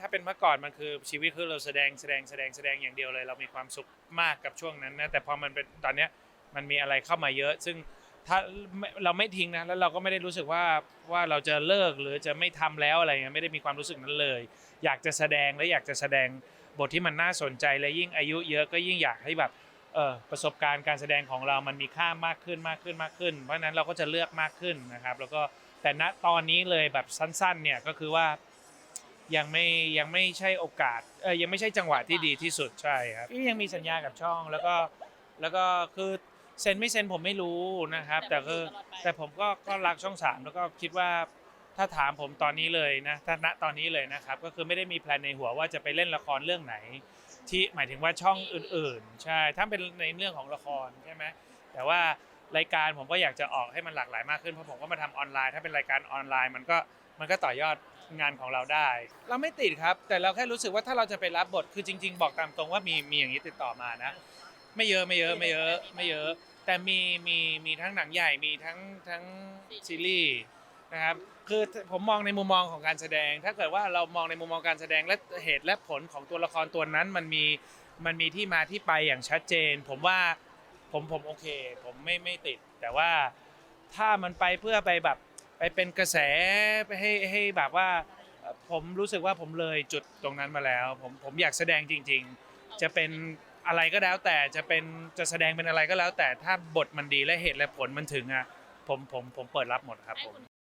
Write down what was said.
ถ้าเป็นเมื่อก่อนมันคือชีวิตคือเราแสดงแสดงแสดงแสดงอย่างเดียวเลย เรามีความสุขมากกับช่วงนั้นนะแต่พอมันเป็นตอนเนี้ยมันมีอะไรเข้ามาเยอะ ซึ่งถ้าเราไม่ทิ้งนะแล้วเราก็ไม่ได้รู้สึกว่าว่าเราจะเลิกหรือจะไม่ทำแล้วอะไรเงี้ยไม่ได้มีความรู้สึกนั้นเลย อยากจะแสดงและอยากจะแสดงบทที่มันน่าสนใจและยิ่งอายุเยอะก็ยิ่งอยากให้แบบเออประสบการณ์การแสดงของเรามันมีค่ามากขึ้นมากขึ้นมากขึ้น เพราะนั้นเราก็จะเลือกมากขึ้นนะครับ แล้วก็แต่ณตอนนี้เลยแบบสั้นๆเนี่ยก็คือว่า ยังไม่ยังไม่ใช่โอกาสเออยังไม่ใช่จังหวะที่ดีที่สุดใช่ครับยังมีสัญญากับช่องแล้วก็แล้วก็คือเซ็นไม่เซ็นผมไม่รู้นะครับ แต่คือแต่ผมก็ก็รักช่องสามแล้วก็คิดว่าถ้าถามผมตอนนี้เลยนะถ้าณตอนนี้เลยนะครับ ก็คือไม่ได้มีแพลนในหัวว่าจะไปเล่นละครเรื่องไหน ที่หมายถึงว่าช่องอื่นๆ ใช่ถ้าเป็นในเรื่องของละครใช่ไหมแต่ว่า รายการผมก็อยากจะออกให้มันหลากหลายมากขึ้นเพราะผมก็มาทำออนไลน์ ถ้าเป็นรายการออนไลน์มันก็มันก็ต่อยอดงานของเราได้ เราไม่ติดครับ แต่เราแค่รู้สึกว่าถ้าเราจะไปรับบทคือจริง ๆ บอกตามตรงว่ามีมีอย่างนี้ติดต่อมานะ ไม่เยอะไม่เยอะไม่เยอะไม่เยอะ แต่มีมีมีทั้งหนังใหญ่มีทั้งทั้งซีรีส์นะครับคือผมมองในมุมมองของการแสดง ถ้าเกิดว่าเรามองในมุมมองการแสดงและเหตุและผลของตัวละครตัวนั้นมันมีมันมีที่มาที่ไปอย่างชัดเจน ผมว่า ผมผมโอเค ผมไม่ไม่ติด แต่ว่าถ้ามันไปเพื่อไปแบบไปเป็นกระแสไปให้ให้แบบว่าเอ่อผมรู้สึกว่าผมเลยจุดตรงนั้นมาแล้ว ผมผมอยากแสดงจริง ๆ จะเป็นอะไรก็แล้วแต่จะเป็นจะแสดงเป็นอะไรก็แล้ว แต่ถ้าบทมันดีและเหตุและผลมันถึงอะผมผมผมเปิดรับหมดครับผม